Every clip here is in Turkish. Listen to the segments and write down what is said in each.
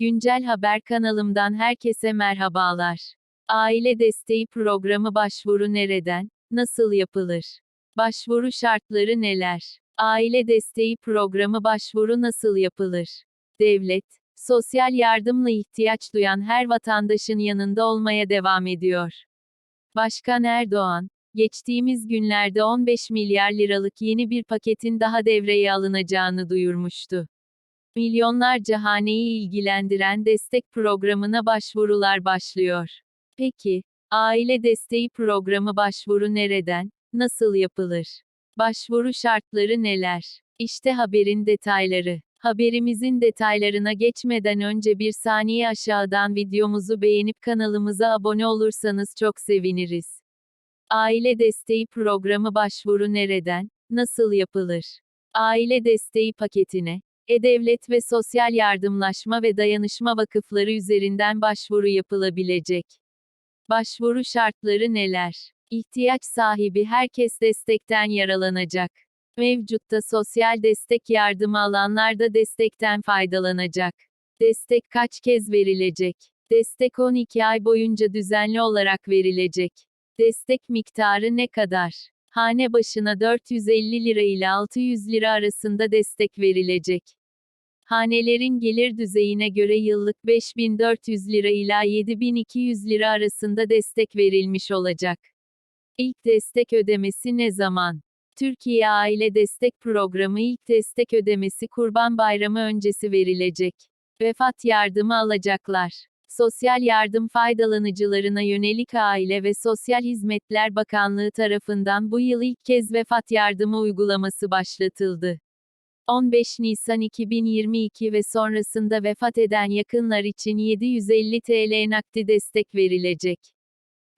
Güncel Haber kanalımdan herkese merhabalar. Aile desteği programı başvuru nereden, nasıl yapılır? Başvuru şartları neler? Aile desteği programı başvuru nasıl yapılır? Devlet, sosyal yardımla ihtiyaç duyan her vatandaşın yanında olmaya devam ediyor. Başkan Erdoğan, geçtiğimiz günlerde 15 milyar liralık yeni bir paketin daha devreye alınacağını duyurmuştu. Milyonlarca haneyi ilgilendiren destek programına başvurular başlıyor. Peki, aile desteği programı başvuru nereden, nasıl yapılır? Başvuru şartları neler? İşte haberin detayları. Haberimizin detaylarına geçmeden önce bir saniye aşağıdan videomuzu beğenip kanalımıza abone olursanız çok seviniriz. Aile desteği programı başvuru nereden, nasıl yapılır? Aile desteği paketine, e-Devlet ve Sosyal Yardımlaşma ve Dayanışma Vakıfları üzerinden başvuru yapılabilecek. Başvuru şartları neler? İhtiyaç sahibi herkes destekten yararlanacak. Mevcutta sosyal destek yardımı alanlar da destekten faydalanacak. Destek kaç kez verilecek? Destek 12 ay boyunca düzenli olarak verilecek. Destek miktarı ne kadar? Hane başına 450 lira ile 600 lira arasında destek verilecek. Hanelerin gelir düzeyine göre yıllık 5400 lira ila 7200 lira arasında destek verilmiş olacak. İlk destek ödemesi ne zaman? Türkiye Aile Destek Programı ilk destek ödemesi Kurban Bayramı öncesi verilecek. Vefat yardımı alacaklar. Sosyal yardım faydalanıcılarına yönelik Aile ve Sosyal Hizmetler Bakanlığı tarafından bu yıl ilk kez vefat yardımı uygulaması başlatıldı. 15 Nisan 2022 ve sonrasında vefat eden yakınlar için 750 TL nakdi destek verilecek.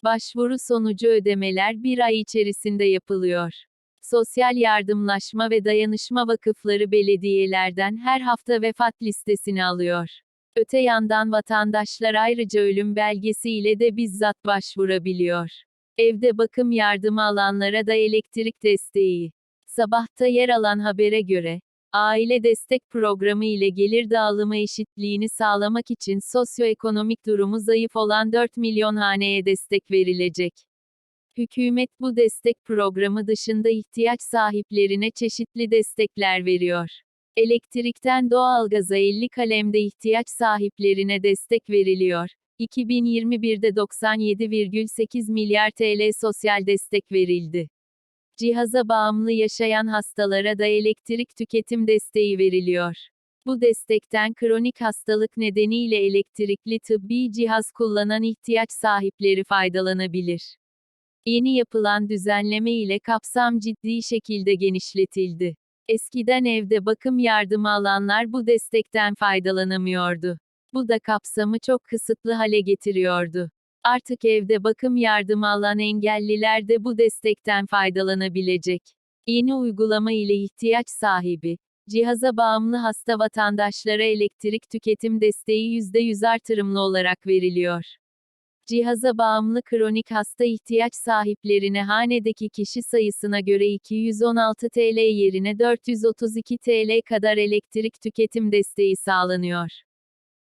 Başvuru sonucu ödemeler bir ay içerisinde yapılıyor. Sosyal Yardımlaşma ve Dayanışma Vakıfları belediyelerden her hafta vefat listesini alıyor. Öte yandan vatandaşlar ayrıca ölüm belgesi ile de bizzat başvurabiliyor. Evde bakım yardımı alanlara da elektrik desteği. Sabahta yer alan habere göre, Aile destek programı ile gelir dağılımı eşitliğini sağlamak için sosyoekonomik durumu zayıf olan 4 milyon haneye destek verilecek. Hükümet bu destek programı dışında ihtiyaç sahiplerine çeşitli destekler veriyor. Elektrikten doğalgaza 50 kalemde ihtiyaç sahiplerine destek veriliyor. 2021'de 97,8 milyar TL sosyal destek verildi. Cihaza bağımlı yaşayan hastalara da elektrik tüketim desteği veriliyor. Bu destekten kronik hastalık nedeniyle elektrikli tıbbi cihaz kullanan ihtiyaç sahipleri faydalanabilir. Yeni yapılan düzenleme ile kapsam ciddi şekilde genişletildi. Eskiden evde bakım yardımı alanlar bu destekten faydalanamıyordu. Bu da kapsamı çok kısıtlı hale getiriyordu. Artık evde bakım yardımı alan engelliler de bu destekten faydalanabilecek. Yeni uygulama ile ihtiyaç sahibi, cihaza bağımlı hasta vatandaşlara elektrik tüketim desteği %100 artırımlı olarak veriliyor. Cihaza bağımlı kronik hasta ihtiyaç sahiplerine hanedeki kişi sayısına göre 216 TL yerine 432 TL kadar elektrik tüketim desteği sağlanıyor.